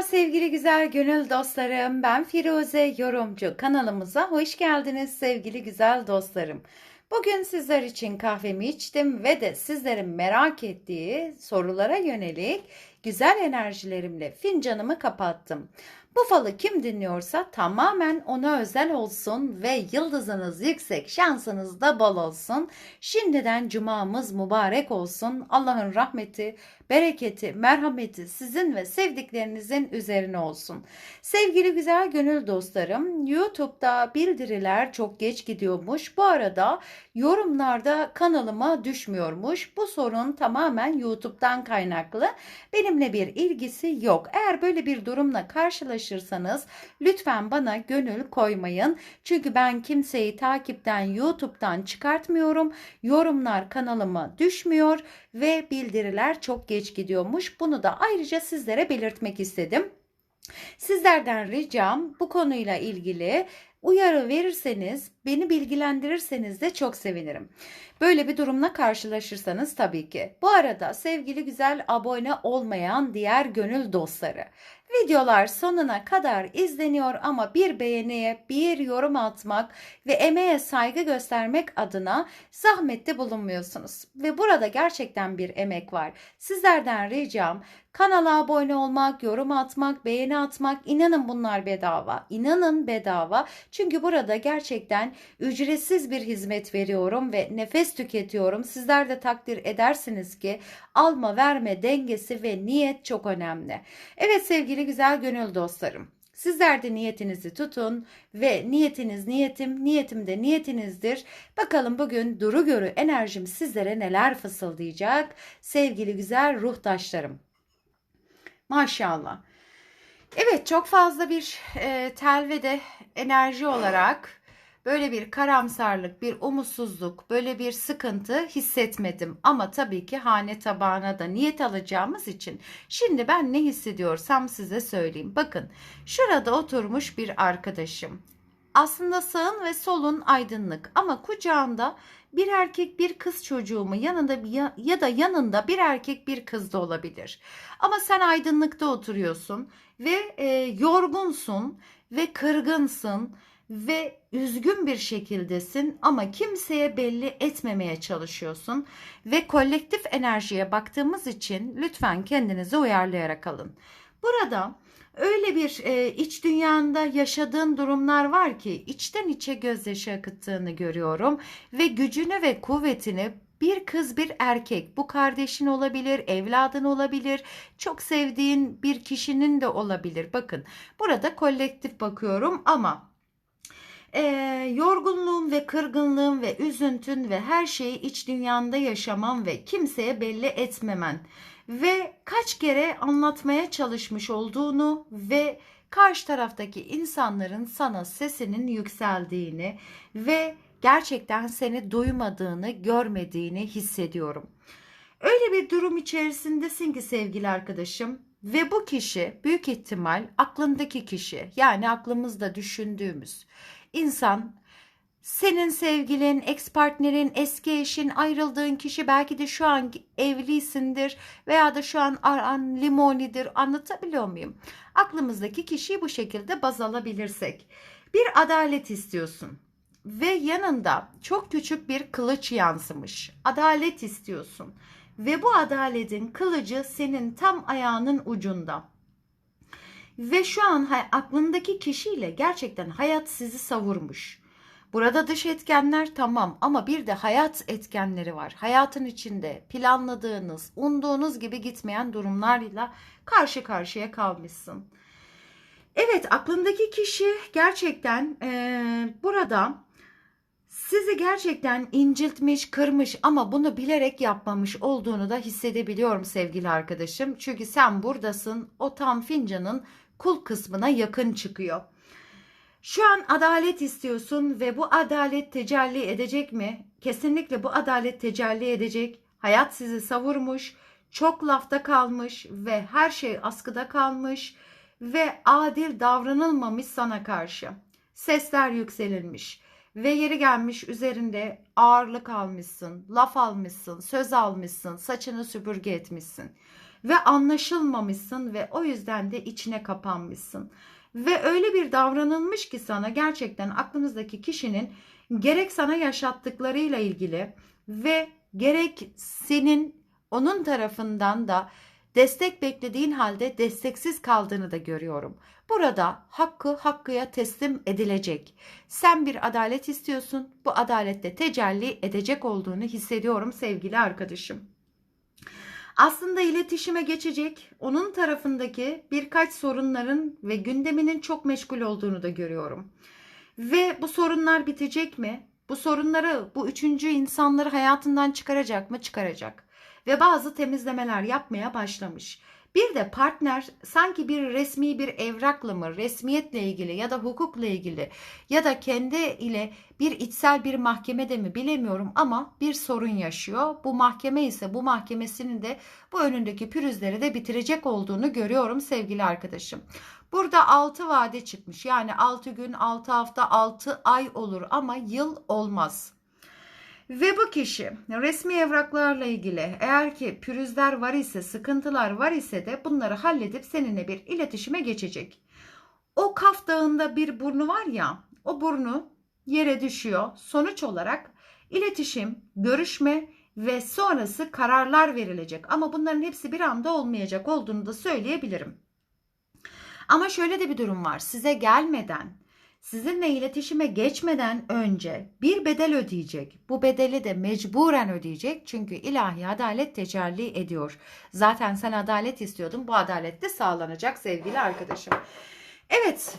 Merhaba sevgili güzel gönül dostlarım. Ben Firuze Yorumcu. Kanalımıza hoş geldiniz sevgili güzel dostlarım. Bugün sizler için kahvemi içtim ve de sizlerin merak ettiği sorulara yönelik güzel enerjilerimle fincanımı kapattım. Bu falı kim dinliyorsa tamamen ona özel olsun ve yıldızınız yüksek, şansınız da bol olsun. Şimdiden cumamız mübarek olsun. Allah'ın rahmeti, bereketi, merhameti sizin ve sevdiklerinizin üzerine olsun. Sevgili güzel gönül dostlarım, YouTube'da bildiriler çok geç gidiyormuş. Bu arada yorumlarda kanalıma düşmüyormuş. Bu sorun tamamen YouTube'dan kaynaklı. Benimle bir ilgisi yok. Eğer böyle bir durumla karşılaşırsanız lütfen bana gönül koymayın. Çünkü ben kimseyi takipten YouTube'dan çıkartmıyorum. Yorumlar kanalıma düşmüyor ve bildiriler çok geç gidiyormuş. Bunu da ayrıca sizlere belirtmek istedim. Sizlerden ricam bu konuyla ilgili uyarı verirseniz, beni bilgilendirirseniz de çok sevinirim. Böyle bir durumla karşılaşırsanız tabii ki. Bu arada sevgili güzel abone olmayan diğer gönül dostları. Videolar sonuna kadar izleniyor ama bir beğeniye, bir yorum atmak ve emeğe saygı göstermek adına zahmette bulunmuyorsunuz. Ve burada gerçekten bir emek var. Sizlerden ricam kanala abone olmak, yorum atmak, beğeni atmak inanın bunlar bedava. İnanın bedava. Çünkü burada gerçekten ücretsiz bir hizmet veriyorum ve nefes tüketiyorum. Sizler de takdir edersiniz ki alma verme dengesi ve niyet çok önemli. Evet sevgili güzel gönül dostlarım. Sizler de niyetinizi tutun ve niyetiniz niyetim, niyetim de niyetinizdir. Bakalım bugün duru görü enerjim sizlere neler fısıldayacak sevgili güzel ruhtaşlarım. Maşallah. Evet çok fazla bir e, telvede enerji olarak böyle bir karamsarlık, bir umutsuzluk, böyle bir sıkıntı hissetmedim. Ama tabii ki hane tabağına da niyet alacağımız için şimdi ben ne hissediyorsam size söyleyeyim. Bakın şurada oturmuş bir arkadaşım. Aslında sağın ve solun aydınlık ama kucağında bir erkek bir kız çocuğu mu yanında ya, ya da yanında bir erkek bir kız da olabilir. Ama sen aydınlıkta oturuyorsun ve e, yorgunsun ve kırgınsın ve üzgün bir şekildesin ama kimseye belli etmemeye çalışıyorsun. Ve kolektif enerjiye baktığımız için lütfen kendinizi uyarlayarak alın. Burada öyle bir e, iç dünyanda yaşadığın durumlar var ki içten içe gözyaşı akıttığını görüyorum. Ve gücünü ve kuvvetini bir kız bir erkek bu kardeşin olabilir evladın olabilir çok sevdiğin bir kişinin de olabilir. Bakın burada kolektif bakıyorum ama e, yorgunluğun ve kırgınlığın ve üzüntün ve her şeyi iç dünyanda yaşaman ve kimseye belli etmemen ve kaç kere anlatmaya çalışmış olduğunu ve karşı taraftaki insanların sana sesinin yükseldiğini ve gerçekten seni duymadığını, görmediğini hissediyorum. Öyle bir durum içerisindesin ki sevgili arkadaşım ve bu kişi büyük ihtimal aklındaki kişi yani aklımızda düşündüğümüz insan senin sevgilin, ex partnerin, eski eşin, ayrıldığın kişi belki de şu an evlisindir veya da şu an aran limonidir. Anlatabiliyor muyum? Aklımızdaki kişiyi bu şekilde baz alabilirsek. Bir adalet istiyorsun ve yanında çok küçük bir kılıç yansımış. Adalet istiyorsun ve bu adaletin kılıcı senin tam ayağının ucunda. Ve şu an aklındaki kişiyle gerçekten hayat sizi savurmuş. Burada dış etkenler tamam ama bir de hayat etkenleri var. Hayatın içinde planladığınız, umduğunuz gibi gitmeyen durumlarla karşı karşıya kalmışsın. Evet aklındaki kişi gerçekten ee, burada sizi gerçekten inciltmiş, kırmış ama bunu bilerek yapmamış olduğunu da hissedebiliyorum sevgili arkadaşım. Çünkü sen buradasın, o tam fincanın kul kısmına yakın çıkıyor. Şu an adalet istiyorsun ve bu adalet tecelli edecek mi? Kesinlikle bu adalet tecelli edecek. Hayat sizi savurmuş, çok lafta kalmış ve her şey askıda kalmış ve adil davranılmamış sana karşı. Sesler yükselilmiş ve yeri gelmiş üzerinde ağırlık almışsın, laf almışsın, söz almışsın, saçını süpürge etmişsin. ve anlaşılmamışsın ve o yüzden de içine kapanmışsın. Ve öyle bir davranılmış ki sana gerçekten aklınızdaki kişinin gerek sana yaşattıklarıyla ilgili ve gerek senin onun tarafından da destek beklediğin halde desteksiz kaldığını da görüyorum. Burada hakkı hakkıya teslim edilecek. Sen bir adalet istiyorsun. Bu adalette tecelli edecek olduğunu hissediyorum sevgili arkadaşım. Aslında iletişime geçecek. Onun tarafındaki birkaç sorunların ve gündeminin çok meşgul olduğunu da görüyorum. Ve bu sorunlar bitecek mi? Bu sorunları, bu üçüncü insanları hayatından çıkaracak mı? Çıkaracak. Ve bazı temizlemeler yapmaya başlamış. Bir de partner sanki bir resmi bir evrakla mı, resmiyetle ilgili ya da hukukla ilgili ya da kendi ile bir içsel bir mahkemede mi bilemiyorum ama bir sorun yaşıyor. Bu mahkeme ise bu mahkemesinin de bu önündeki pürüzleri de bitirecek olduğunu görüyorum sevgili arkadaşım. Burada 6 vade çıkmış. Yani 6 gün, 6 hafta, 6 ay olur ama yıl olmaz. Ve bu kişi resmi evraklarla ilgili eğer ki pürüzler var ise, sıkıntılar var ise de bunları halledip seninle bir iletişime geçecek. O Kaf Dağı'nda bir burnu var ya, o burnu yere düşüyor. Sonuç olarak iletişim, görüşme ve sonrası kararlar verilecek. Ama bunların hepsi bir anda olmayacak olduğunu da söyleyebilirim. Ama şöyle de bir durum var. Size gelmeden sizinle iletişime geçmeden önce bir bedel ödeyecek. Bu bedeli de mecburen ödeyecek çünkü ilahi adalet tecelli ediyor. Zaten sen adalet istiyordun. Bu adalet de sağlanacak sevgili arkadaşım. Evet,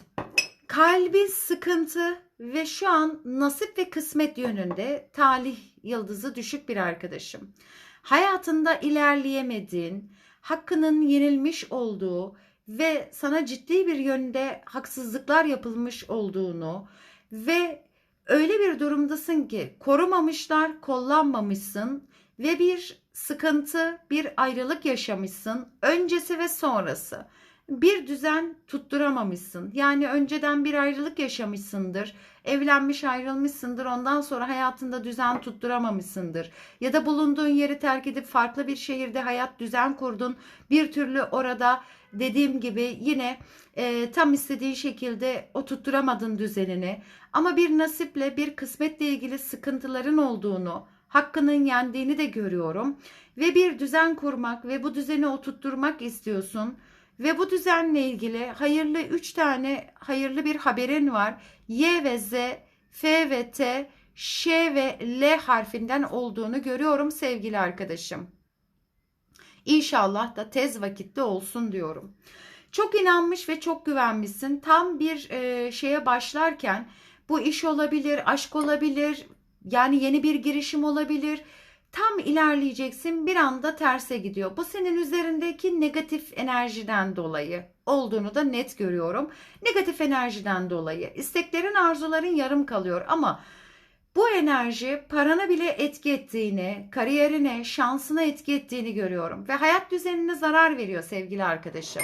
kalbi sıkıntı ve şu an nasip ve kısmet yönünde talih yıldızı düşük bir arkadaşım. Hayatında ilerleyemediğin, hakkının yenilmiş olduğu, ve sana ciddi bir yönde haksızlıklar yapılmış olduğunu ve öyle bir durumdasın ki korumamışlar, kollanmamışsın ve bir sıkıntı, bir ayrılık yaşamışsın öncesi ve sonrası. Bir düzen tutturamamışsın. Yani önceden bir ayrılık yaşamışsındır. Evlenmiş ayrılmışsındır. Ondan sonra hayatında düzen tutturamamışsındır. Ya da bulunduğun yeri terk edip farklı bir şehirde hayat düzen kurdun. Bir türlü orada dediğim gibi yine e, tam istediği şekilde oturtturamadın düzenini ama bir nasiple bir kısmetle ilgili sıkıntıların olduğunu hakkının yendiğini de görüyorum ve bir düzen kurmak ve bu düzeni oturtturmak istiyorsun ve bu düzenle ilgili hayırlı 3 tane hayırlı bir haberin var. Y ve Z, F ve T, Ş ve L harfinden olduğunu görüyorum sevgili arkadaşım. İnşallah da tez vakitte olsun diyorum. Çok inanmış ve çok güvenmişsin. Tam bir e, şeye başlarken bu iş olabilir, aşk olabilir, yani yeni bir girişim olabilir. Tam ilerleyeceksin bir anda terse gidiyor. Bu senin üzerindeki negatif enerjiden dolayı olduğunu da net görüyorum. Negatif enerjiden dolayı isteklerin arzuların yarım kalıyor ama bu enerji parana bile etki ettiğini, kariyerine, şansına etki ettiğini görüyorum ve hayat düzenine zarar veriyor sevgili arkadaşım.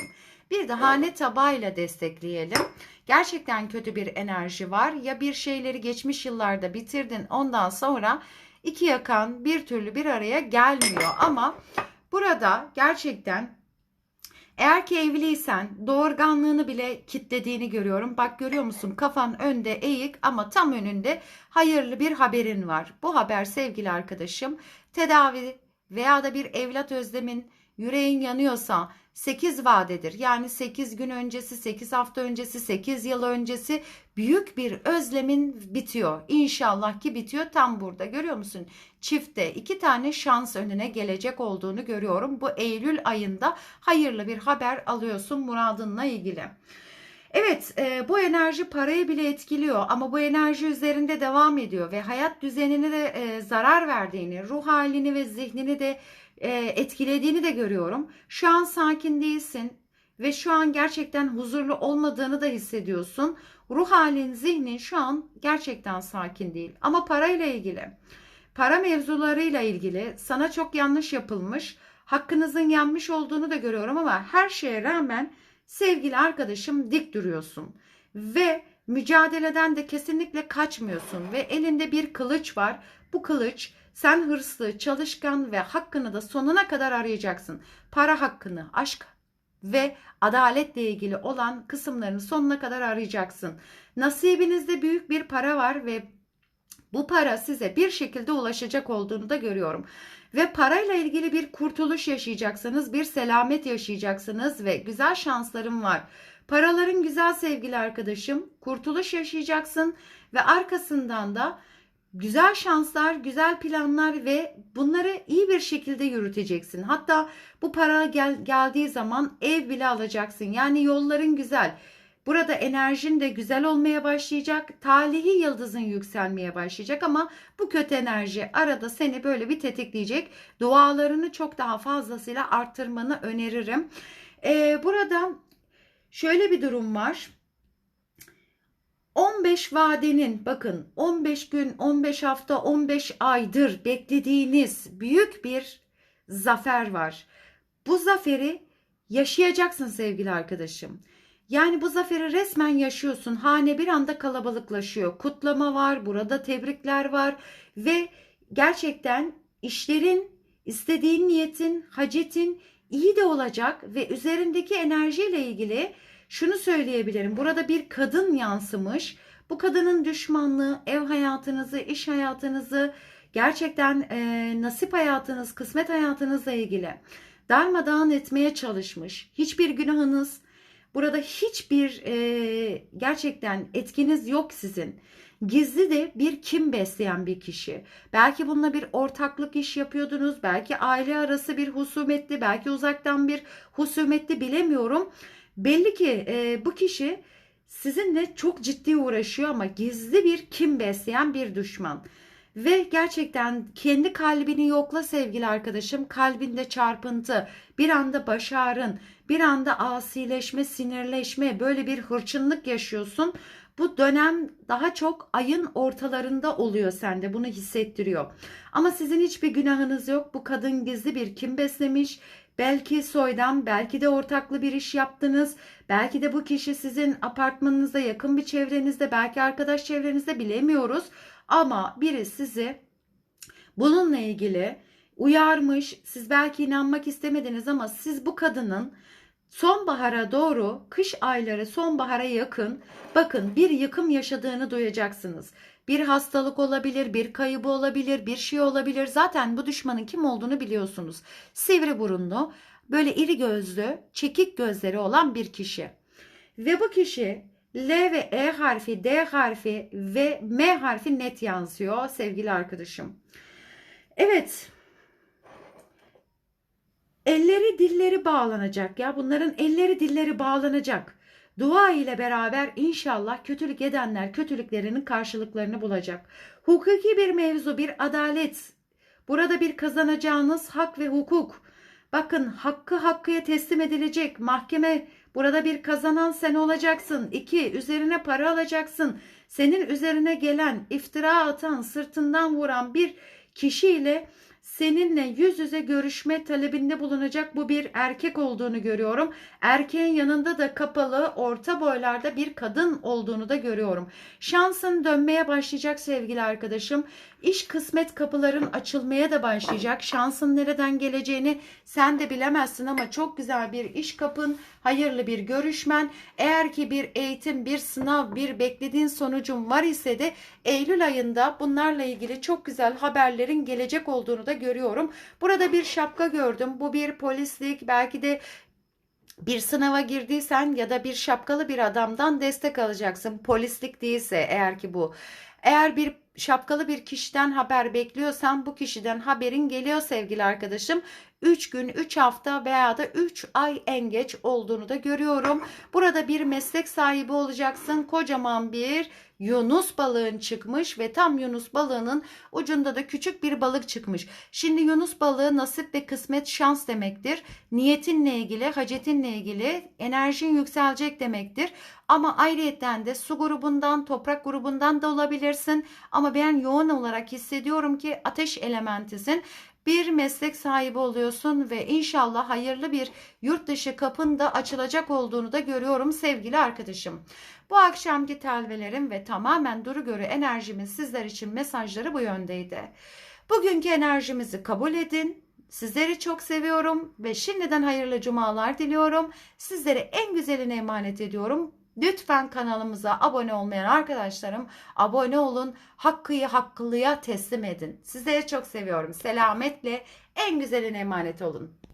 Bir de hane tabağıyla destekleyelim. Gerçekten kötü bir enerji var. Ya bir şeyleri geçmiş yıllarda bitirdin ondan sonra iki yakan bir türlü bir araya gelmiyor. Ama burada gerçekten eğer ki evliysen doğurganlığını bile kitlediğini görüyorum. Bak görüyor musun kafan önde eğik ama tam önünde hayırlı bir haberin var. Bu haber sevgili arkadaşım tedavi veya da bir evlat özlemin yüreğin yanıyorsa 8 vadedir. Yani 8 gün öncesi, 8 hafta öncesi, 8 yıl öncesi büyük bir özlemin bitiyor. İnşallah ki bitiyor tam burada. Görüyor musun? Çifte iki tane şans önüne gelecek olduğunu görüyorum. Bu Eylül ayında hayırlı bir haber alıyorsun muradınla ilgili. Evet e, bu enerji parayı bile etkiliyor ama bu enerji üzerinde devam ediyor ve hayat düzenine de e, zarar verdiğini, ruh halini ve zihnini de e, etkilediğini de görüyorum. Şu an sakin değilsin ve şu an gerçekten huzurlu olmadığını da hissediyorsun. Ruh halin, zihnin şu an gerçekten sakin değil. Ama parayla ilgili, para mevzularıyla ilgili sana çok yanlış yapılmış, hakkınızın yenmiş olduğunu da görüyorum ama her şeye rağmen sevgili arkadaşım dik duruyorsun ve mücadeleden de kesinlikle kaçmıyorsun ve elinde bir kılıç var. Bu kılıç Sen hırslı, çalışkan ve hakkını da sonuna kadar arayacaksın. Para hakkını, aşk ve adaletle ilgili olan kısımlarını sonuna kadar arayacaksın. Nasibinizde büyük bir para var ve bu para size bir şekilde ulaşacak olduğunu da görüyorum. Ve parayla ilgili bir kurtuluş yaşayacaksınız, bir selamet yaşayacaksınız ve güzel şanslarım var. Paraların güzel sevgili arkadaşım, kurtuluş yaşayacaksın ve arkasından da güzel şanslar, güzel planlar ve bunları iyi bir şekilde yürüteceksin. Hatta bu para gel, geldiği zaman ev bile alacaksın. Yani yolların güzel. Burada enerjin de güzel olmaya başlayacak. Talihi yıldızın yükselmeye başlayacak ama bu kötü enerji arada seni böyle bir tetikleyecek. Dualarını çok daha fazlasıyla arttırmanı öneririm. Ee, burada şöyle bir durum var. 15 vadenin bakın 15 gün, 15 hafta, 15 aydır beklediğiniz büyük bir zafer var. Bu zaferi yaşayacaksın sevgili arkadaşım. Yani bu zaferi resmen yaşıyorsun. Hane bir anda kalabalıklaşıyor. Kutlama var, burada tebrikler var ve gerçekten işlerin, istediğin niyetin, hacetin iyi de olacak ve üzerindeki enerjiyle ilgili şunu söyleyebilirim. Burada bir kadın yansımış. Bu kadının düşmanlığı ev hayatınızı, iş hayatınızı, gerçekten e, nasip hayatınız, kısmet hayatınızla ilgili darmadağın etmeye çalışmış. Hiçbir günahınız, burada hiçbir e, gerçekten etkiniz yok sizin. Gizli de bir kim besleyen bir kişi. Belki bununla bir ortaklık iş yapıyordunuz. Belki aile arası bir husumetli, belki uzaktan bir husumetli bilemiyorum. Belli ki e, bu kişi sizinle çok ciddi uğraşıyor ama gizli bir kim besleyen bir düşman. Ve gerçekten kendi kalbini yokla sevgili arkadaşım. Kalbinde çarpıntı, bir anda baş ağrın, bir anda asileşme, sinirleşme, böyle bir hırçınlık yaşıyorsun. Bu dönem daha çok ayın ortalarında oluyor sende. Bunu hissettiriyor. Ama sizin hiçbir günahınız yok. Bu kadın gizli bir kim beslemiş Belki soydan, belki de ortaklı bir iş yaptınız. Belki de bu kişi sizin apartmanınızda, yakın bir çevrenizde, belki arkadaş çevrenizde bilemiyoruz. Ama biri sizi bununla ilgili uyarmış. Siz belki inanmak istemediniz ama siz bu kadının sonbahara doğru, kış ayları sonbahara yakın bakın bir yıkım yaşadığını duyacaksınız. Bir hastalık olabilir, bir kaybı olabilir, bir şey olabilir. Zaten bu düşmanın kim olduğunu biliyorsunuz. Sivri burunlu, böyle iri gözlü, çekik gözleri olan bir kişi. Ve bu kişi L ve E harfi, D harfi ve M harfi net yansıyor sevgili arkadaşım. Evet. Elleri dilleri bağlanacak ya. Bunların elleri dilleri bağlanacak. Dua ile beraber inşallah kötülük edenler kötülüklerinin karşılıklarını bulacak. Hukuki bir mevzu, bir adalet. Burada bir kazanacağınız hak ve hukuk. Bakın hakkı hakkıya teslim edilecek. Mahkeme burada bir kazanan sen olacaksın. İki, üzerine para alacaksın. Senin üzerine gelen, iftira atan, sırtından vuran bir kişiyle seninle yüz yüze görüşme talebinde bulunacak bu bir erkek olduğunu görüyorum. Erkeğin yanında da kapalı orta boylarda bir kadın olduğunu da görüyorum. Şansın dönmeye başlayacak sevgili arkadaşım. İş kısmet kapıların açılmaya da başlayacak. Şansın nereden geleceğini sen de bilemezsin ama çok güzel bir iş kapın, hayırlı bir görüşmen. Eğer ki bir eğitim, bir sınav, bir beklediğin sonucun var ise de Eylül ayında bunlarla ilgili çok güzel haberlerin gelecek olduğunu da görüyorum. Burada bir şapka gördüm. Bu bir polislik, belki de bir sınava girdiysen ya da bir şapkalı bir adamdan destek alacaksın. Polislik değilse eğer ki bu. Eğer bir şapkalı bir kişiden haber bekliyorsan bu kişiden haberin geliyor sevgili arkadaşım. 3 gün, 3 hafta veya da 3 ay en geç olduğunu da görüyorum. Burada bir meslek sahibi olacaksın. Kocaman bir Yunus balığın çıkmış ve tam Yunus balığının ucunda da küçük bir balık çıkmış. Şimdi Yunus balığı nasip ve kısmet şans demektir. Niyetinle ilgili, hacetinle ilgili enerjin yükselecek demektir. Ama ayrıyetten de su grubundan, toprak grubundan da olabilirsin. Ama ben yoğun olarak hissediyorum ki ateş elementisin bir meslek sahibi oluyorsun ve inşallah hayırlı bir yurt dışı kapın da açılacak olduğunu da görüyorum sevgili arkadaşım. Bu akşamki telvelerim ve tamamen duru göre enerjimin sizler için mesajları bu yöndeydi. Bugünkü enerjimizi kabul edin. Sizleri çok seviyorum ve şimdiden hayırlı cumalar diliyorum. Sizleri en güzeline emanet ediyorum. Lütfen kanalımıza abone olmayan arkadaşlarım abone olun. Hakkıyı hakkılıya teslim edin. Sizleri çok seviyorum. Selametle en güzeline emanet olun.